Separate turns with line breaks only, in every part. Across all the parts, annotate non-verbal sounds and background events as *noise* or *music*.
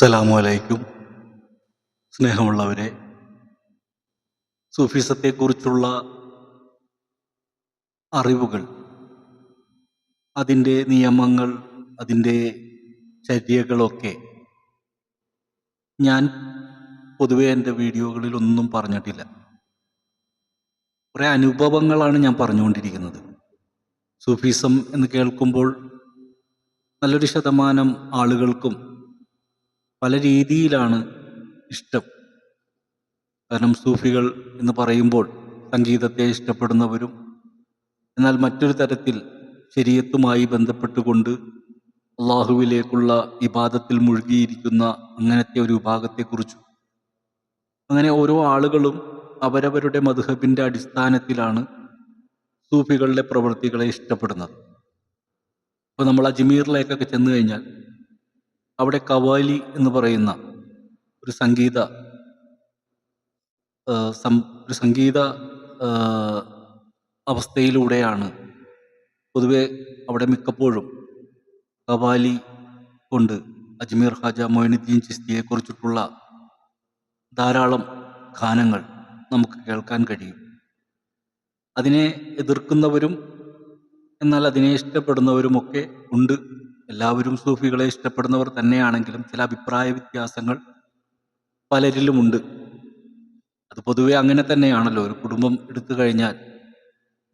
അസ്സലാമു അലൈക്കും. സ്നേഹമുള്ളവരെ സൂഫിസത്തെക്കുറിച്ചുള്ള അറിവുകൾ അതിന്റെ നിയമങ്ങൾ അതിന്റെ ചര്യകളൊക്കെ ഞാൻ പൊതുവെ എന്റെ വീഡിയോകളിൽ ഒന്നും പറഞ്ഞിട്ടില്ല. കുറേ അനുഭവങ്ങളാണ് ഞാൻ പറഞ്ഞുകൊണ്ടിരിക്കുന്നത്. സൂഫിസം എന്ന് കേൾക്കുമ്പോൾ നല്ലൊരു ശതമാനം ആളുകൾക്കും പല രീതിയിലാണ് ഇഷ്ടം. കാരണം സൂഫികൾ എന്ന് പറയുമ്പോൾ സംഗീതത്തെ ഇഷ്ടപ്പെടുന്നവരും എന്നാൽ മറ്റൊരു തരത്തിൽ ശരീരത്തുമായി ബന്ധപ്പെട്ടുകൊണ്ട് അള്ളാഹുവിലേക്കുള്ള ഇബാദത്തിൽ മുഴുകിയിരിക്കുന്ന അങ്ങനത്തെ ഒരു വിഭാഗത്തെക്കുറിച്ചും. അങ്ങനെ ഓരോ ആളുകളും അവരവരുടെ മധുഹബിന്റെ അടിസ്ഥാനത്തിലാണ് സൂഫികളുടെ പ്രവൃത്തികളെ ഇഷ്ടപ്പെടുന്നത്. ഇപ്പോൾ നമ്മൾ അജ്മീറിലേക്കൊക്കെ ചെന്ന് കഴിഞ്ഞാൽ അവിടെ കവാലി എന്ന് പറയുന്ന ഒരു സംഗീത ഒരു സംഗീത അവസ്ഥയിലൂടെയാണ് പൊതുവെ അവിടെ മിക്കപ്പോഴും കവാലി കൊണ്ട് അജ്മീർ ഹാജ മൊയിനുദ്ദീൻ ചിസ്തിയെക്കുറിച്ചിട്ടുള്ള ധാരാളം ഗാനങ്ങൾ നമുക്ക് കേൾക്കാൻ കഴിയും. അതിനെ എതിർക്കുന്നവരും എന്നാൽ അതിനെ ഇഷ്ടപ്പെടുന്നവരുമൊക്കെ ഉണ്ട്. എല്ലാവരും സൂഫികളെ ഇഷ്ടപ്പെടുന്നവർ തന്നെയാണെങ്കിലും ചില അഭിപ്രായ വ്യത്യാസങ്ങൾ പലരിലുമുണ്ട്. അത് പൊതുവെ അങ്ങനെ തന്നെയാണല്ലോ. ഒരു കുടുംബം എടുത്തു കഴിഞ്ഞാൽ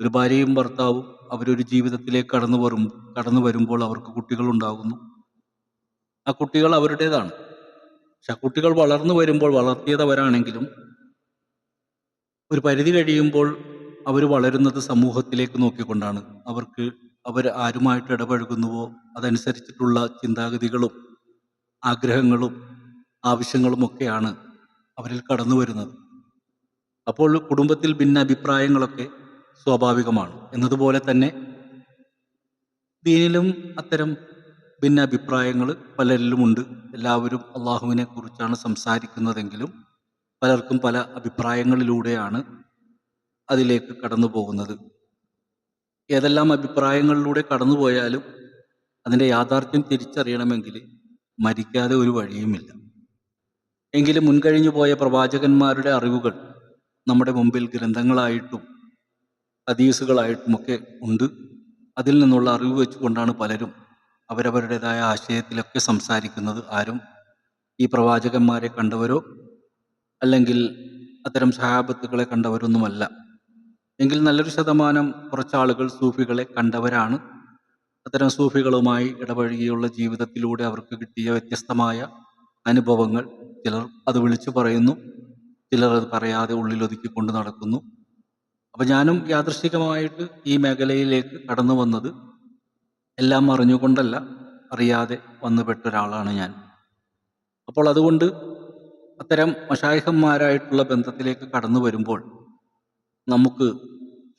ഒരു ഭാര്യയും ഭർത്താവും അവരൊരു ജീവിതത്തിലേക്ക് കടന്നു വരും കടന്നു വരുമ്പോൾ അവർക്ക് കുട്ടികൾ ഉണ്ടാകുന്നു. ആ കുട്ടികൾ അവരുടേതാണ്. പക്ഷെ ആ കുട്ടികൾ വളർന്നു വരുമ്പോൾ വളർത്തിയതവരാണെങ്കിലും ഒരു പരിധി കഴിയുമ്പോൾ അവർ വളരുന്നത് സമൂഹത്തിലേക്ക് നോക്കിക്കൊണ്ടാണ്. അവർക്ക് അവർ ആരുമായിട്ട് ഇടപഴകുന്നുവോ അതനുസരിച്ചിട്ടുള്ള ചിന്താഗതികളും ആഗ്രഹങ്ങളും ആവശ്യങ്ങളും ഒക്കെയാണ് അവരിൽ കടന്നു വരുന്നത്. അപ്പോൾ കുടുംബത്തിൽ ഭിന്ന അഭിപ്രായങ്ങളൊക്കെ സ്വാഭാവികമാണ്. എന്നതുപോലെ തന്നെ ദീനിലും അത്തരം ഭിന്ന അഭിപ്രായങ്ങൾ പലരിലുമുണ്ട്. എല്ലാവരും അള്ളാഹുവിനെ കുറിച്ചാണ് സംസാരിക്കുന്നതെങ്കിലും പലർക്കും പല അഭിപ്രായങ്ങളിലൂടെയാണ് അതിലേക്ക് കടന്നു പോകുന്നത്. ഏതെല്ലാം അഭിപ്രായങ്ങളിലൂടെ കടന്നുപോയാലും അതിന്റെ യാഥാർത്ഥ്യം തിരിച്ചറിയണമെങ്കിൽ മരിക്കാതെ ഒരു വഴിയുമില്ല. എങ്കിലും മുൻകഴിഞ്ഞു പോയ പ്രവാചകന്മാരുടെ അറിവുകൾ നമ്മുടെ മുമ്പിൽ ഗ്രന്ഥങ്ങളായിട്ടും ഹദീസുകളായിട്ടുമൊക്കെ ഉണ്ട്. അതിൽ നിന്നുള്ള അറിവ് വെച്ചുകൊണ്ടാണ് പലരും അവരവരുടേതായ ആശയത്തിലൊക്കെ സംസാരിക്കുന്നത്. ആരും ഈ പ്രവാചകന്മാരെ കണ്ടവരോ അല്ലെങ്കിൽ അത്തരം സഹാബത്തുക്കളെ കണ്ടവരൊന്നുമല്ല. എങ്കിൽ നല്ലൊരു ശതമാനം കുറച്ചാളുകൾ സൂഫികളെ കണ്ടവരാണ്. അത്തരം സൂഫികളുമായി ഇടപഴകിയുള്ള ജീവിതത്തിലൂടെ അവർക്ക് കിട്ടിയ വ്യത്യസ്തമായ അനുഭവങ്ങൾ ചിലർ അത് വിളിച്ചു പറയുന്നു. ചിലർ അത് പറയാതെ ഉള്ളിലൊതുക്കിക്കൊണ്ട് നടക്കുന്നു. അപ്പം ഞാനും യാദൃശികമായിട്ട് ഈ മേഖലയിലേക്ക് കടന്നു വന്നത് എല്ലാം അറിഞ്ഞുകൊണ്ടല്ല അറിയാതെ വന്നുപെട്ട ഒരാളാണ് ഞാൻ. അപ്പോൾ അതുകൊണ്ട് അത്തരം മഷായിഹന്മാരായിട്ടുള്ള ബന്ധത്തിലേക്ക് കടന്നു വരുമ്പോൾ നമുക്ക്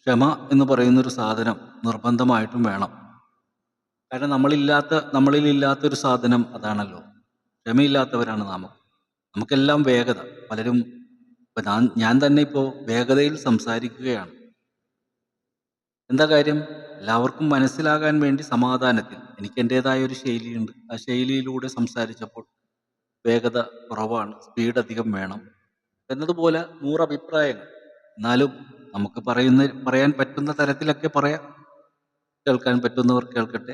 ക്ഷമ എന്ന് പറയുന്നൊരു സാധനം നിർബന്ധമായിട്ടും വേണം. കാരണം നമ്മളില്ലാത്ത നമ്മളിലില്ലാത്ത ഒരു സാധനം അതാണല്ലോ. ക്ഷമയില്ലാത്തവരാണ് നാം. നമുക്കെല്ലാം വേഗത. പലരും ഇപ്പൊ ഞാൻ ഞാൻ തന്നെ ഇപ്പോൾ വേഗതയിൽ സംസാരിക്കുകയാണ്. എന്താ കാര്യം? എല്ലാവർക്കും മനസ്സിലാകാൻ വേണ്ടി സമാധാനത്തിൽ. എനിക്ക് എന്റെതായ ഒരു ശൈലിയുണ്ട്. ആ ശൈലിയിലൂടെ സംസാരിച്ചപ്പോൾ വേഗത കുറവാണ്. സ്പീഡ് അധികം വേണം. എന്നതുപോലെ നൂറ് അഭിപ്രായങ്ങൾ എന്നാലും നമുക്ക് പറയുന്ന പറയാൻ പറ്റുന്ന തരത്തിലൊക്കെ പറയാം. കേൾക്കാൻ പറ്റുന്നവർ കേൾക്കട്ടെ.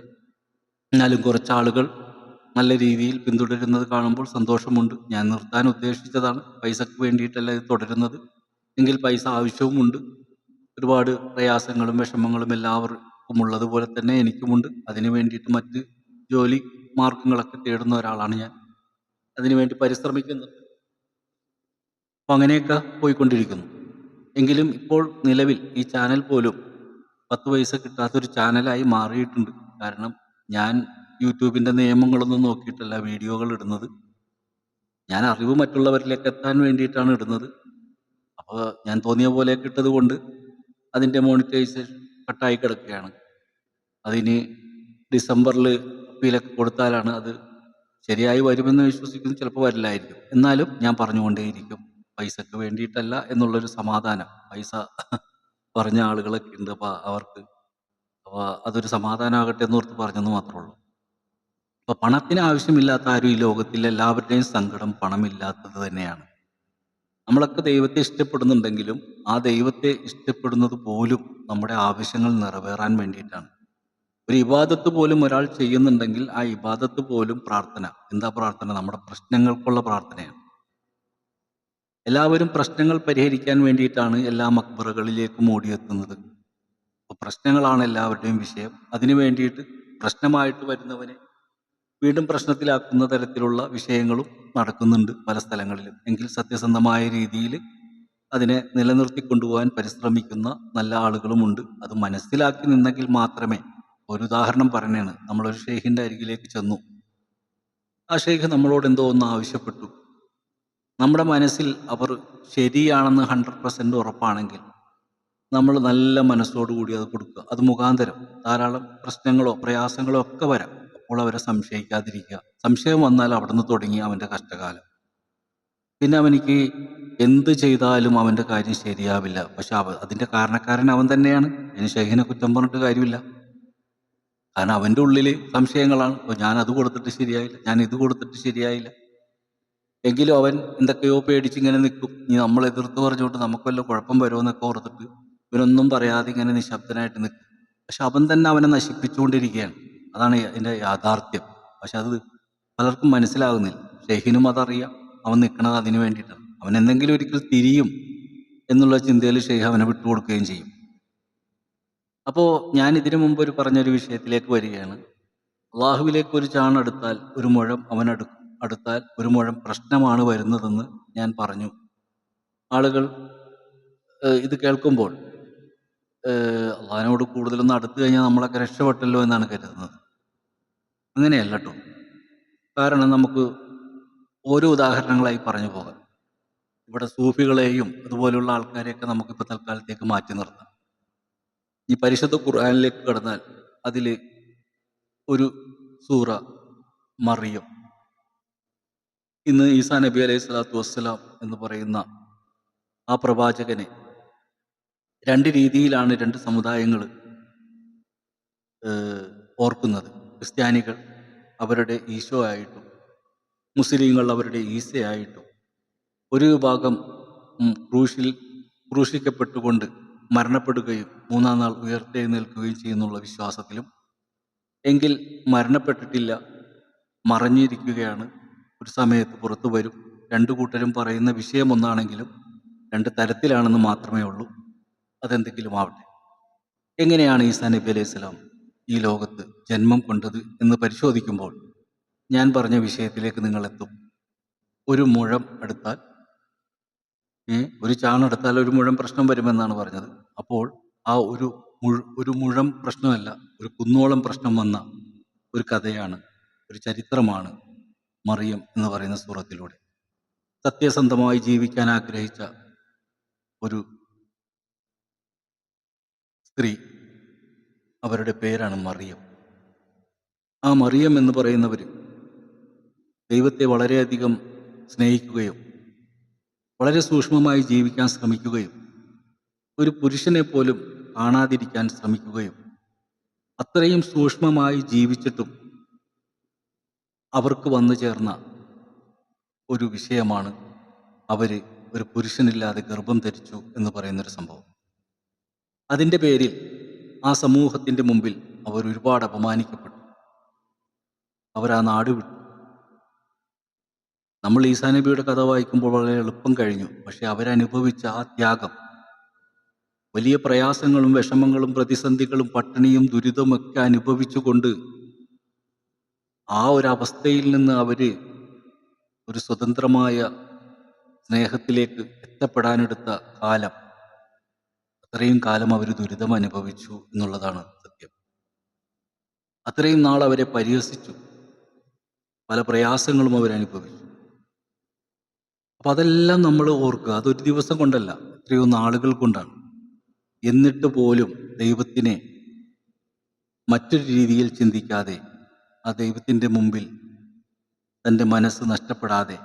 എന്നാലും കുറച്ച് ആളുകൾ നല്ല രീതിയിൽ പിന്തുടരുന്നത് കാണുമ്പോൾ സന്തോഷമുണ്ട്. ഞാൻ നിർത്താൻ ഉദ്ദേശിച്ചതാണ്. പൈസക്ക് വേണ്ടിയിട്ടല്ല ഇത് തുടരുന്നത്. എങ്കിൽ പൈസ ആവശ്യവുമുണ്ട്. ഒരുപാട് പ്രയാസങ്ങളും വിഷമങ്ങളും എല്ലാവർക്കും ഉള്ളതുപോലെ തന്നെ എനിക്കുമുണ്ട്. അതിനു വേണ്ടിയിട്ട് മറ്റ് ജോലി മാർഗങ്ങളൊക്കെ തേടുന്ന ഒരാളാണ് ഞാൻ. അതിനുവേണ്ടി പരിശ്രമിക്കുന്നുണ്ട് അപ്പം അങ്ങനെയൊക്കെ പോയിക്കൊണ്ടിരിക്കുന്നു. എങ്കിലും ഇപ്പോൾ നിലവിൽ ഈ ചാനൽ പോലും പത്ത് പൈസ കിട്ടാത്തൊരു ചാനലായി മാറിയിട്ടുണ്ട്. കാരണം ഞാൻ യൂട്യൂബിന്റെ നിയമങ്ങളൊന്നും നോക്കിയിട്ടല്ല വീഡിയോകൾ ഇടുന്നത്. ഞാൻ അറിവ് മറ്റുള്ളവരിലേക്ക് എത്താൻ വേണ്ടിയിട്ടാണ് ഇടുന്നത്. അപ്പോൾ ഞാൻ തോന്നിയ പോലെ കിട്ടത് കൊണ്ട് അതിന്റെ മോണിറ്റൈസേഷൻ കട്ടായി കിടക്കുകയാണ്. അതിന് ഡിസംബറിൽ അപ്പീലൊക്കെ കൊടുത്താലാണ് അത് ശരിയായി വരുമെന്ന് വിശ്വസിക്കുന്നു. ചിലപ്പോൾ വരില്ലായിരിക്കും. എന്നാലും ഞാൻ പറഞ്ഞുകൊണ്ടേയിരിക്കും. പൈസക്ക് വേണ്ടിയിട്ടല്ല എന്നുള്ളൊരു സമാധാനം. പൈസ *laughs* പറഞ്ഞ ആളുകളൊക്കെ ഉണ്ട് അപ്പോൾ അവർക്ക് അപ്പോൾ അതൊരു സമാധാനമാകട്ടെ എന്ന് ഓർത്ത് പറഞ്ഞെന്ന് മാത്രമേ ഉള്ളൂ. അപ്പൊ പണത്തിന് ആവശ്യമില്ലാത്ത ആരും ഈ ലോകത്തിൽ എല്ലാവരുടെയും സങ്കടം പണമില്ലാത്തത് തന്നെയാണ്. നമ്മളൊക്കെ ദൈവത്തെ ഇഷ്ടപ്പെടുന്നുണ്ടെങ്കിലും ആ ദൈവത്തെ ഇഷ്ടപ്പെടുന്നത് പോലും നമ്മുടെ ആവശ്യങ്ങൾ നിറവേറാൻ വേണ്ടിയിട്ടാണ്. ഒരു ഇബാദത്ത് പോലും ഒരാൾ ചെയ്യുന്നുണ്ടെങ്കിൽ ആ ഇബാദത്ത് പോലും പ്രാർത്ഥന. എന്താ പ്രാർത്ഥന? നമ്മുടെ പ്രശ്നങ്ങൾക്കുള്ള പ്രാർത്ഥനയാണ്. എല്ലാവരും പ്രശ്നങ്ങൾ പരിഹരിക്കാൻ വേണ്ടിയിട്ടാണ് എല്ലാ മക്ബറകളിലേക്കും ഓടിയെത്തുന്നത് അപ്പോൾ പ്രശ്നങ്ങളാണ് എല്ലാവരുടെയും വിഷയം. അതിനു വേണ്ടിയിട്ട് പ്രശ്നമായിട്ട് വരുന്നവനെ വീണ്ടും പ്രശ്നത്തിലാക്കുന്ന തരത്തിലുള്ള വിഷയങ്ങളും നടക്കുന്നുണ്ട് പല സ്ഥലങ്ങളിലും. എങ്കിൽ സത്യസന്ധമായ രീതിയിൽ അതിനെ നിലനിർത്തി കൊണ്ടുപോകാൻ പരിശ്രമിക്കുന്ന നല്ല ആളുകളുമുണ്ട് അത് മനസ്സിലാക്കി നിന്നെങ്കിൽ മാത്രമേ ഒരു ഉദാഹരണം പറഞ്ഞാണ് നമ്മളൊരു ഷെയ്ഖിന്റെ അരികിലേക്ക് ചെന്നു. ആ ഷെയ്ഖ് നമ്മളോട് എന്തോ ഒന്ന് ആവശ്യപ്പെട്ടു. നമ്മുടെ മനസ്സിൽ അവർ ശരിയാണെന്ന് ഹൺഡ്രഡ് പെർസെന്റ് ഉറപ്പാണെങ്കിൽ നമ്മൾ നല്ല മനസ്സോടുകൂടി അത് കൊടുക്കുക. അത് മുഖാന്തരം. ധാരാളം പ്രശ്നങ്ങളോ പ്രയാസങ്ങളോ ഒക്കെ വരാം. അപ്പോൾ അവരെ സംശയിക്കാതിരിക്കുക. സംശയം വന്നാൽ അവിടുന്ന് തുടങ്ങി അവന്റെ കഷ്ടകാലം. പിന്നെ അവനിക്ക് എന്ത് ചെയ്താലും അവന്റെ കാര്യം ശരിയാവില്ല. പക്ഷെ അവ അതിന്റെ കാരണക്കാരൻ അവൻ തന്നെയാണ്. ഇനി ഷെഹിനെ കുറ്റം പറഞ്ഞിട്ട് കാര്യമില്ല. കാരണം അവന്റെ ഉള്ളിൽ സംശയങ്ങളാണ്. "ഓ, ഞാൻ അത് കൊടുത്തിട്ട് ശരിയായില്ല. ഞാൻ ഇത് കൊടുത്തിട്ട് ശരിയായില്ല. എങ്കിലും അവൻ എന്തൊക്കെയോ പേടിച്ച് ഇങ്ങനെ നിൽക്കും. ഇനി നമ്മൾ എതിർത്ത് പറഞ്ഞുകൊണ്ട് നമുക്ക് വല്ല കുഴപ്പം വരുമെന്നൊക്കെ ഓർത്തിട്ട് ഇവനൊന്നും പറയാതെ ഇങ്ങനെ നിശബ്ദനായിട്ട് നിൽക്കും. പക്ഷെ അവൻ തന്നെ അവനെ നശിപ്പിച്ചുകൊണ്ടിരിക്കുകയാണ്. അതാണ് അതിന്റെ യാഥാർത്ഥ്യം. പക്ഷെ അത് പലർക്കും മനസ്സിലാകുന്നില്ല. ഷെയ്ഖിനും അതറിയാം. അവൻ നിൽക്കണത് അതിനു വേണ്ടിയിട്ടാണ്. അവൻ എന്തെങ്കിലും ഒരിക്കൽ തിരിയും എന്നുള്ള ചിന്തയിൽ ഷെയ്ഖ് അവനെ വിട്ടുകൊടുക്കുകയും ചെയ്യും. അപ്പോൾ ഞാൻ ഇതിനു മുമ്പ് ഒരു പറഞ്ഞൊരു വിഷയത്തിലേക്ക് വരികയാണ്. അള്ളാഹുവിലേക്ക് ഒരു ചാണെടുത്താൽ ഒരു മുഴം അടു അടുത്താൽ ഒരു മുഴം പ്രശ്നമാണ് വരുന്നതെന്ന് ഞാൻ പറഞ്ഞു. ആളുകൾ ഇത് കേൾക്കുമ്പോൾ അള്ളഹാനോട് കൂടുതലൊന്നും അടുത്തു കഴിഞ്ഞാൽ നമ്മളൊക്കെ രക്ഷപ്പെട്ടല്ലോ എന്നാണ് കരുതുന്നത്. അങ്ങനെയല്ല കേട്ടോ കാരണം നമുക്ക് ഓരോ ഉദാഹരണങ്ങളായി പറഞ്ഞു പോകാം. ഇവിടെ സൂഫികളെയും അതുപോലെയുള്ള ആൾക്കാരെയൊക്കെ നമുക്കിപ്പോൾ തൽക്കാലത്തേക്ക് മാറ്റി നിർത്താം. ഈ പരിശുദ്ധ ഖുർആാനിലേക്ക് കടന്നാൽ അതിൽ ഒരു സൂറ മറിയം ഇന്ന് ഈസാ നബി അലൈഹി സ്വലാത്തു വസ്സലാം എന്ന് പറയുന്ന ആ പ്രവാചകനെ രണ്ട് രീതിയിലാണ് രണ്ട് സമുദായങ്ങൾ ഓർക്കുന്നത്. ക്രിസ്ത്യാനികൾ അവരുടെ ഈശോ ആയിട്ടും മുസ്ലിങ്ങൾ അവരുടെ ഈസയായിട്ടും ഒരു വിഭാഗം ക്രൂശിൽ ക്രൂശിക്കപ്പെട്ടുകൊണ്ട് മരണപ്പെടുകയും മൂന്നാം നാൾ ഉയർത്തെഴുന്നേൽക്കുകയും ചെയ്യുന്നുള്ള വിശ്വാസത്തിലും എങ്കിൽ മരണപ്പെട്ടിട്ടില്ല മറഞ്ഞിരിക്കുകയാണ് ഒരു സമയത്ത് പുറത്തു വരും. രണ്ടു കൂട്ടരും പറയുന്ന വിഷയം ഒന്നാണെങ്കിലും രണ്ട് തരത്തിലാണെന്ന് മാത്രമേ ഉള്ളൂ. അതെന്തെങ്കിലും ആവട്ടെ. എങ്ങനെയാണ് ഈ നബി അലൈഹി സ്വലാം ഈ ലോകത്ത് ജന്മം കൊണ്ടത് എന്ന് പരിശോധിക്കുമ്പോൾ ഞാൻ പറഞ്ഞ വിഷയത്തിലേക്ക് നിങ്ങൾ എത്തും. ഒരു മുഴം എടുത്താൽ ഒരു ചാണെടുത്താൽ ഒരു മുഴം പ്രശ്നം വരുമെന്നാണ് പറഞ്ഞത്. അപ്പോൾ ആ ഒരു മുഴ ഒരു മുഴം പ്രശ്നമല്ല ഒരു കുന്നോളം പ്രശ്നം വന്ന ഒരു കഥയാണ് ഒരു ചരിത്രമാണ് മറിയം എന്ന് പറയുന്ന സൂറത്തിലൂടെ. സത്യസന്ധമായി ജീവിക്കാൻ ആഗ്രഹിച്ച ഒരു സ്ത്രീ അവരുടെ പേരാണ് മറിയം. ആ മറിയം എന്ന് പറയുന്നവർ ദൈവത്തെ വളരെയധികം സ്നേഹിക്കുകയും വളരെ സൂക്ഷ്മമായി ജീവിക്കാൻ ശ്രമിക്കുകയും ഒരു പുരുഷനെ പോലും കാണാതിരിക്കാൻ ശ്രമിക്കുകയും അത്രയും സൂക്ഷ്മമായി ജീവിച്ചിട്ടും അവർക്ക് വന്നു ചേർന്ന ഒരു വിഷയമാണ് അവർ ഒരു പുരുഷനില്ലാതെ ഗർഭം ധരിച്ചു എന്ന് പറയുന്നൊരു സംഭവം. അതിന്റെ പേരിൽ ആ സമൂഹത്തിന്റെ മുമ്പിൽ അവർ ഒരുപാട് അപമാനിക്കപ്പെട്ടു. അവർ ആ നാട് വിട്ടു. നമ്മൾ ഈസാ നബിയുടെ കഥ വായിക്കുമ്പോൾ വളരെ എളുപ്പം കഴിഞ്ഞു. പക്ഷെ അവരനുഭവിച്ച ആ ത്യാഗം വലിയ പ്രയാസങ്ങളും വിഷമങ്ങളും പ്രതിസന്ധികളും പട്ടിണിയും ദുരിതമൊക്കെ അനുഭവിച്ചുകൊണ്ട് ആ ഒരു അവസ്ഥയിൽ നിന്ന് അവർ ഒരു സ്വതന്ത്രമായ സ്നേഹത്തിലേക്ക് എത്തപ്പെടാനെടുത്ത കാലം. അത്രയും കാലം അവർ ദുരിതം അനുഭവിച്ചു എന്നുള്ളതാണ് സത്യം. അത്രയും നാൾ അവരെ പരിഹസിച്ചു. പല പ്രയാസങ്ങളും അവരനുഭവിച്ചു അപ്പം അതെല്ലാം നമ്മൾ ഓർക്കുക. അതൊരു ദിവസം കൊണ്ടല്ല എത്രയോ നാളുകൾ കൊണ്ടാണ്. എന്നിട്ട് പോലും ദൈവത്തിനെ മറ്റൊരു രീതിയിൽ ചിന്തിക്കാതെ ആ ദൈവത്തിന്റെ മുമ്പിൽ തന്റെ മനസ്സ് നഷ്ടപ്പെടാതെ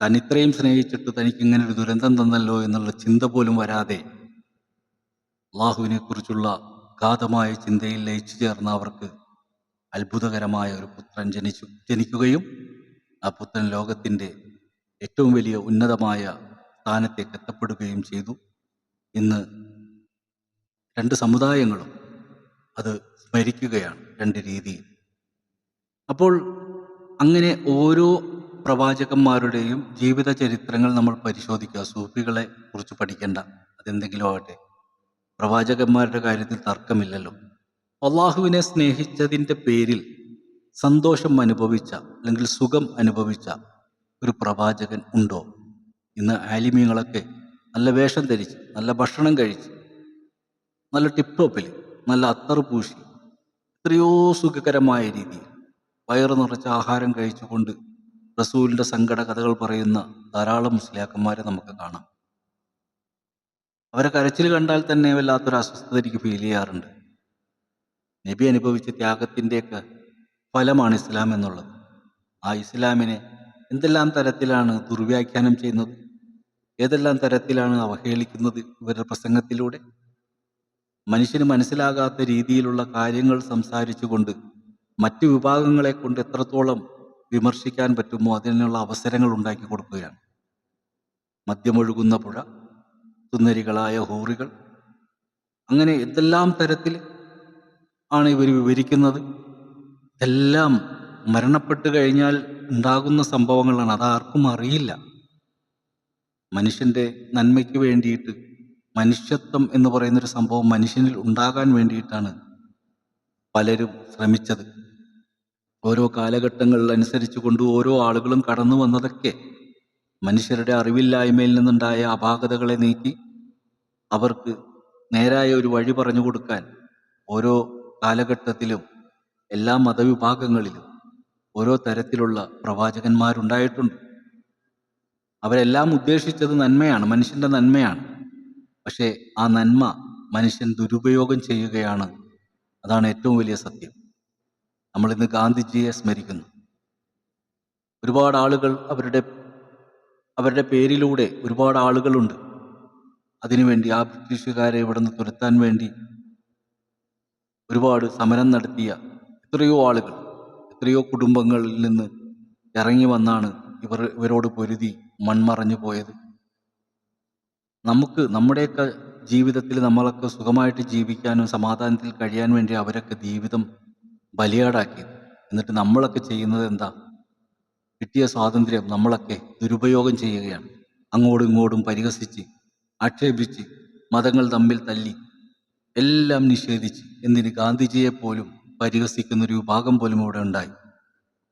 താൻ ഇത്രയും സ്നേഹിച്ചിട്ട് തനിക്ക് ഇങ്ങനെ ഒരു ദുരന്തം തന്നല്ലോ എന്നുള്ള ചിന്ത പോലും വരാതെ അള്ളാഹുവിനെ കുറിച്ചുള്ള ഗാധമായ ചിന്തയിൽ ലയിച്ചു ചേർന്ന അവർക്ക് അത്ഭുതകരമായ ഒരു പുത്രൻ ജനിച്ചു ജനിക്കുകയും ആ പുത്രൻ ലോകത്തിന്റെ ഏറ്റവും വലിയ ഉന്നതമായ സ്ഥാനത്തേക്ക് എത്തപ്പെടുകയും ചെയ്തു. ഇന്ന് രണ്ട് സമുദായങ്ങളും അത് സ്മരിക്കുകയാണ് രണ്ട് രീതിയിൽ. അപ്പോൾ അങ്ങനെ ഓരോ പ്രവാചകന്മാരുടെയും ജീവിത ചരിത്രങ്ങൾ നമ്മൾ പരിശോധിക്കുക. സൂഫികളെ കുറിച്ച് പഠിക്കേണ്ട. അതെന്തെങ്കിലും ആവട്ടെ പ്രവാചകന്മാരുടെ കാര്യത്തിൽ തർക്കമില്ലല്ലോ. അള്ളാഹുവിനെ സ്നേഹിച്ചതിന്റെ പേരിൽ സന്തോഷം അനുഭവിച്ച അല്ലെങ്കിൽ സുഖം അനുഭവിച്ച ഒരു പ്രവാചകൻ ഉണ്ടോ? ഇന്ന് ആലിമ്യങ്ങളൊക്കെ നല്ല വേഷം ധരിച്ച് നല്ല ഭക്ഷണം കഴിച്ച് നല്ല ടിപ്പ് ടോപ്പിൽ നല്ല അത്തറ് പൂശി എത്രയോ സുഖകരമായ രീതിയിൽ വയറ് നിറച്ച ആഹാരം കഴിച്ചുകൊണ്ട് റസൂലിന്റെ സങ്കട കഥകൾ പറയുന്ന ധാരാളം മുസ്ലിയാക്കന്മാരെ നമുക്ക് കാണാം. അവരെ കരച്ചിൽ കണ്ടാൽ തന്നെ വല്ലാത്തൊരു അസ്വസ്ഥത എനിക്ക് ഫീൽ ചെയ്യാറുണ്ട്. നബി അനുഭവിച്ച ത്യാഗത്തിന്റെയൊക്കെ ഫലമാണ് ഇസ്ലാം എന്നുള്ളത്. ആ ഇസ്ലാമിനെ എന്തെല്ലാം തരത്തിലാണ് ദുർവ്യാഖ്യാനം ചെയ്യുന്നത്? ഏതെല്ലാം തരത്തിലാണ് അവഹേളിക്കുന്നത് ഇവരുടെ പ്രസംഗത്തിലൂടെ? മനുഷ്യന് മനസ്സിലാകാത്ത രീതിയിലുള്ള കാര്യങ്ങൾ സംസാരിച്ചുകൊണ്ട് മറ്റു വിഭാഗങ്ങളെ കൊണ്ട് എത്രത്തോളം വിമർശിക്കാൻ പറ്റുമോ അതിനുള്ള അവസരങ്ങൾ ഉണ്ടാക്കി കൊടുക്കുകയാണ്. മദ്യമൊഴുകുന്ന പുഴ സുന്ദരികളായ ഹൂറികൾ അങ്ങനെ എന്തെല്ലാം തരത്തിൽ ആണ് ഇവർ വിവരിക്കുന്നത്? ഇതെല്ലാം മരണപ്പെട്ട് കഴിഞ്ഞാൽ ഉണ്ടാകുന്ന സംഭവങ്ങളാണ്. അതാർക്കും അറിയില്ല. മനുഷ്യന്റെ നന്മയ്ക്ക് വേണ്ടിയിട്ട് മനുഷ്യത്വം എന്ന് പറയുന്നൊരു സംഭവം മനുഷ്യനിൽ ഉണ്ടാകാൻ വേണ്ടിയിട്ടാണ് പലരും ശ്രമിച്ചത്. ഓരോ കാലഘട്ടങ്ങൾ അനുസരിച്ചു കൊണ്ട് ഓരോ ആളുകളും കടന്നു വന്നതൊക്കെ മനുഷ്യരുടെ അറിവില്ലായ്മയിൽ നിന്നുണ്ടായ അപാകതകളെ നീക്കി അവർക്ക് നേരായ ഒരു വഴി പറഞ്ഞു കൊടുക്കാൻ ഓരോ കാലഘട്ടത്തിലും എല്ലാ മതവിഭാഗങ്ങളിലും ഓരോ തരത്തിലുള്ള പ്രവാചകന്മാരുണ്ടായിട്ടുണ്ട്. അവരെല്ലാം ഉദ്ദേശിച്ചത് നന്മയാണ് മനുഷ്യന്റെ നന്മയാണ്. പക്ഷേ ആ നന്മ മനുഷ്യൻ ദുരുപയോഗം ചെയ്യുകയാണ്. അതാണ് ഏറ്റവും വലിയ സത്യം. നമ്മൾ ഇന്ന് ഗാന്ധിജിയെ സ്മരിക്കുന്നു. ഒരുപാട് ആളുകൾ അവരുടെ അവരുടെ പേരിലൂടെ ഒരുപാട് ആളുകളുണ്ട്. അതിനുവേണ്ടി ആ ബ്രിട്ടീഷുകാരെ ഇവിടെ നിന്ന് തുരത്താൻ വേണ്ടി ഒരുപാട് സമരം നടത്തിയ എത്രയോ ആളുകൾ എത്രയോ കുടുംബങ്ങളിൽ നിന്ന് ഇറങ്ങി വന്നാണ് ഇവർ ഇവരോട് പൊരുതി മൺമറഞ്ഞു പോയത്. നമുക്ക് നമ്മുടെയൊക്കെ ജീവിതത്തിൽ നമ്മളൊക്കെ സുഖമായിട്ട് ജീവിക്കാനും സമാധാനത്തിൽ കഴിയാൻ വേണ്ടി അവരൊക്കെ ജീവിതം ബലിയാടാക്കിയത് എന്നിട്ട് നമ്മളൊക്കെ ചെയ്യുന്നത് എന്താ? കിട്ടിയ സ്വാതന്ത്ര്യം നമ്മളൊക്കെ ദുരുപയോഗം ചെയ്യുകയാണ്. അങ്ങോട്ടും ഇങ്ങോട്ടും പരിഹസിച്ച് ആക്ഷേപിച്ച് മതങ്ങൾ തമ്മിൽ തല്ലി എല്ലാം നിഷേധിച്ച്. എന്തിന് ഗാന്ധിജിയെ പോലും പരിഹസിക്കുന്ന ഒരു വിഭാഗം പോലും ഇവിടെ ഉണ്ടായി.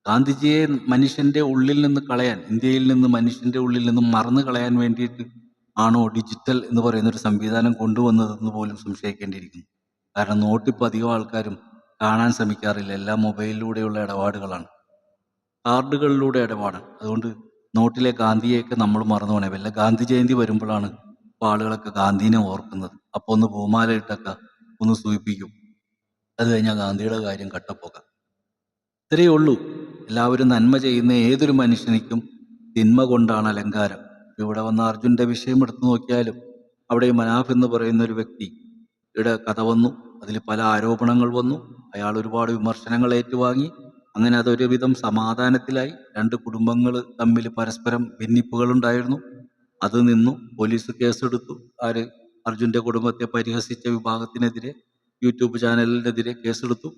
ഗാന്ധിജിയെ മനുഷ്യന്റെ ഉള്ളിൽ നിന്ന് കളയാൻ ഇന്ത്യയിൽ നിന്ന് മനുഷ്യന്റെ ഉള്ളിൽ നിന്ന് മറന്നു കളയാൻ വേണ്ടിയിട്ട് ആണോ ഡിജിറ്റൽ എന്ന് പറയുന്ന ഒരു സംവിധാനം കൊണ്ടുവന്നതെന്ന് പോലും സംശയിക്കേണ്ടിയിരിക്കുന്നു. കാരണം നോട്ടിപ്പോൾ അധികം ആൾക്കാരും കാണാൻ ശ്രമിക്കാറില്ല. എല്ലാം മൊബൈലിലൂടെയുള്ള ഇടപാടുകളാണ്. കാർഡുകളിലൂടെ ഇടപാടാണ് അതുകൊണ്ട് നോട്ടിലെ ഗാന്ധിയെയൊക്കെ നമ്മൾ മറന്നു പോണേ വല്ല ഗാന്ധി ജയന്തി വരുമ്പോഴാണ് ആളുകളൊക്കെ ഗാന്ധിനെ ഓർക്കുന്നത്. അപ്പോൾ ഒന്ന് പൂമാല ഇട്ടൊക്കെ ഒന്ന് സൂചിപ്പിക്കും. അത് കഴിഞ്ഞാൽ ഗാന്ധിയുടെ കാര്യം കട്ടപ്പോക്ക. ഇത്രയേ ഉള്ളൂ. എല്ലാവരും നന്മ ചെയ്യുന്ന ഏതൊരു മനുഷ്യനിക്കും തിന്മ കൊണ്ടാണ് അലങ്കാരം. ഇവിടെ വന്ന അർജുന്റെ വിഷയം എടുത്തു നോക്കിയാലും അവിടെ മനാഫ് എന്ന് പറയുന്ന ഒരു വ്യക്തി ഇവിടെ കഥ വന്നു. അതിൽ പല ആരോപണങ്ങൾ വന്നു. അയാൾ ഒരുപാട് വിമർശനങ്ങൾ ഏറ്റുവാങ്ങി. അങ്ങനെ അതൊരുവിധം സമാധാനത്തിലായി. രണ്ട് കുടുംബങ്ങൾ തമ്മിൽ പരസ്പരം ഭിന്നിപ്പുകൾ ഉണ്ടായിരുന്നു. അത് നിന്നു. പോലീസ് കേസെടുത്തു. ആര്? അർജുന്റെ കുടുംബത്തെ പരിഹസിച്ച വിഭാഗത്തിനെതിരെ യൂട്യൂബ് ചാനലിനെതിരെ കേസെടുത്തു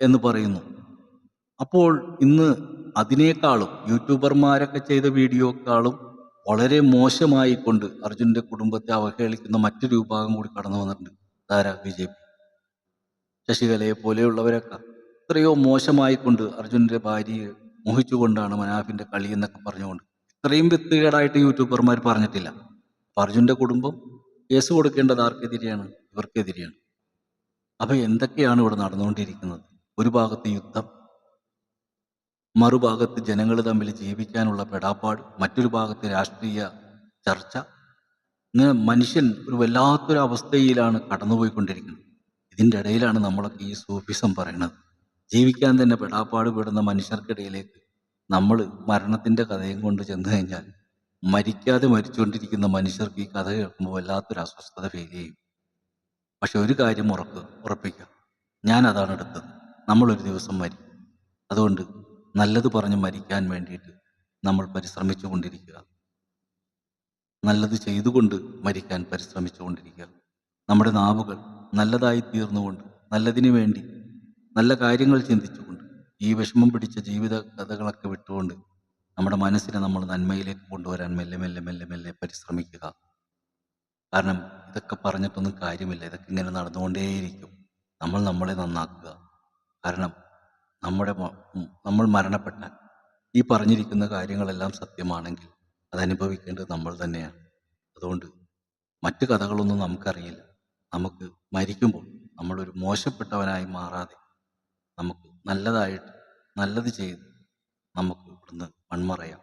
എന്ന് പറയുന്നു. അപ്പോൾ ഇന്ന് അതിനേക്കാളും യൂട്യൂബർമാരൊക്കെ ചെയ്ത വീഡിയോക്കാളും വളരെ മോശമായിക്കൊണ്ട് അർജുന്റെ കുടുംബത്തെ അവഹേളിക്കുന്ന മറ്റൊരു വിഭാഗം കൂടി കടന്നു വന്നിട്ടുണ്ട്. ധാരാ ബി ജെ പി. ശശികലയെ പോലെയുള്ളവരൊക്കെ എത്രയോ മോശമായി കൊണ്ട് അർജുനന്റെ ഭാര്യയെ മോഹിച്ചുകൊണ്ടാണ് മനാഫിന്റെ കളി എന്നൊക്കെ പറഞ്ഞുകൊണ്ട് ഇത്രയും വ്യക്തികേടായിട്ട് യൂട്യൂബർമാർ പറഞ്ഞിട്ടില്ല. അപ്പൊ അർജുന്റെ കുടുംബം കേസ് കൊടുക്കേണ്ടത് ആർക്കെതിരെയാണ്? ഇവർക്കെതിരെയാണ്. അപ്പൊ എന്തൊക്കെയാണ് ഇവിടെ നടന്നുകൊണ്ടിരിക്കുന്നത്? ഒരു ഭാഗത്ത് യുദ്ധം മറുഭാഗത്ത് ജനങ്ങൾ തമ്മിൽ ജീവിക്കാനുള്ള പെടാപ്പാട് മറ്റൊരു ഭാഗത്ത് രാഷ്ട്രീയ ചർച്ച. ഇങ്ങനെ മനുഷ്യൻ ഒരു വല്ലാത്തൊരു അവസ്ഥയിലാണ് കടന്നുപോയിക്കൊണ്ടിരിക്കുന്നത്. ഇതിന്റെ ഇടയിലാണ് നമ്മളൊക്കെ ഈ സൂഫിസം പറയുന്നത് ജീവിക്കാൻ തന്നെ പെടാപ്പാട് പെടുന്ന മനുഷ്യർക്കിടയിലേക്ക് നമ്മൾ മരണത്തിന്റെ കഥയും കൊണ്ട് ചെന്ന് കഴിഞ്ഞാൽ മരിക്കാതെ മരിച്ചുകൊണ്ടിരിക്കുന്ന മനുഷ്യർക്ക് ഈ കഥ കേൾക്കുമ്പോൾ വല്ലാത്തൊരു അസ്വസ്ഥത ഫീൽ ചെയ്യും. പക്ഷെ ഒരു കാര്യം ഉറപ്പ് ഉറപ്പിക്കാം. ഞാൻ അതാണ് എടുത്തത്. നമ്മളൊരു ദിവസം മരിക്കും. അതുകൊണ്ട് നല്ലത് പറഞ്ഞ് മരിക്കാൻ വേണ്ടിയിട്ട് നമ്മൾ പരിശ്രമിച്ചു കൊണ്ടിരിക്കുക നല്ലത് ചെയ്തുകൊണ്ട് മരിക്കാൻ പരിശ്രമിച്ചു കൊണ്ടിരിക്കുക നമ്മുടെ നാവുകൾ നല്ലതായി തീർന്നുകൊണ്ട് നല്ലതിനു വേണ്ടി നല്ല കാര്യങ്ങൾ ചിന്തിച്ചുകൊണ്ട് ഈ വിഷമം പിടിച്ച ജീവിത കഥകളൊക്കെ വിട്ടുകൊണ്ട് നമ്മുടെ മനസ്സിനെ നമ്മൾ നന്മയിലേക്ക് കൊണ്ടുവരാൻ മെല്ലെ മെല്ലെ മെല്ലെ മെല്ലെ പരിശ്രമിക്കുക. കാരണം ഇതൊക്കെ പറഞ്ഞിട്ടൊന്നും കാര്യമില്ല. ഇതൊക്കെ ഇങ്ങനെ നടന്നുകൊണ്ടേയിരിക്കും. നമ്മൾ നമ്മളെ നന്നാക്കുക. കാരണം നമ്മുടെ നമ്മൾ മരണപ്പെട്ടാൽ ഈ പറഞ്ഞിരിക്കുന്ന കാര്യങ്ങളെല്ലാം സത്യമാണെങ്കിൽ അതനുഭവിക്കേണ്ടത് നമ്മൾ തന്നെയാണ്. അതുകൊണ്ട് മറ്റു കഥകളൊന്നും നമുക്കറിയില്ല. നമുക്ക് മരിക്കുമ്പോൾ നമ്മളൊരു മോശപ്പെട്ടവനായി മാറാതെ നമുക്ക് നല്ലതായിട്ട് നല്ലത് ചെയ്ത് നമുക്ക് ഇവിടുന്ന് മൺമറയാം.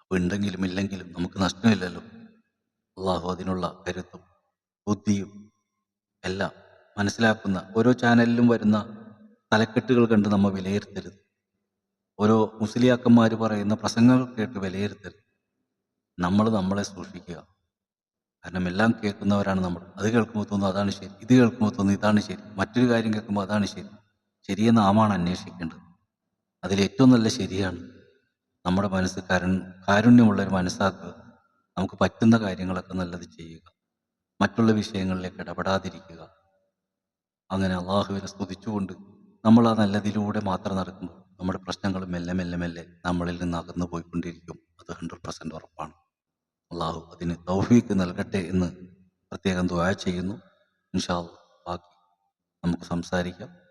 അപ്പോൾ ഉണ്ടെങ്കിലും ഇല്ലെങ്കിലും നമുക്ക് നഷ്ടമില്ലല്ലോ. അള്ളാഹു അതിനുള്ള കരുത്തും ബുദ്ധിയും എല്ലാം മനസ്സിലാക്കുന്ന ഓരോ ചാനലിലും വരുന്ന തലക്കെട്ടുകൾ കണ്ട് നമ്മൾ വിലയിരുത്തരുത്. ഓരോ മുസ്ലിയാക്കന്മാർ പറയുന്ന പ്രസംഗങ്ങൾ കേട്ട് വിലയിരുത്തരുത്. നമ്മൾ നമ്മളെ സൂക്ഷിക്കുക. കാരണം എല്ലാം കേൾക്കുന്നവരാണ് നമ്മൾ. അത് കേൾക്കുമ്പോൾ തോന്നുന്നു അതാണ് ശരി. ഇത് കേൾക്കുമ്പോൾ തോന്നുന്നു ഇതാണ് ശരി. മറ്റൊരു കാര്യം കേൾക്കുമ്പോൾ അതാണ് ശരി. ശരിയെന്ന് നാമാണ് അന്വേഷിക്കേണ്ടത്. അതിലേറ്റവും നല്ല ശരിയാണ് നമ്മുടെ മനസ്സ് കരൺ കാരുണ്യമുള്ള ഒരു മനസ്സാക്കുക. നമുക്ക് പറ്റുന്ന കാര്യങ്ങളൊക്കെ നല്ലത് ചെയ്യുക. മറ്റുള്ള വിഷയങ്ങളിലേക്ക് ഇടപെടാതിരിക്കുക. അങ്ങനെ അള്ളാഹുവിനെ സ്തുതിച്ചുകൊണ്ട് നമ്മൾ ആ നല്ലതിലൂടെ മാത്രം നടക്കുമ്പോൾ നമ്മുടെ പ്രശ്നങ്ങൾ മെല്ലെ മെല്ലെ മെല്ലെ നമ്മളിൽ നിന്ന് അകന്നു പോയിക്കൊണ്ടിരിക്കും അത് ഹൺഡ്രഡ് പെർസെന്റ് ഉറപ്പാണ്. അള്ളാഹു അതിന് തൗഫീക്ക് നൽകട്ടെ എന്ന് പ്രത്യേകം ദുആ ചെയ്യുന്നു. ഇൻഷാ ബാക്കി നമുക്ക് സംസാരിക്കാം.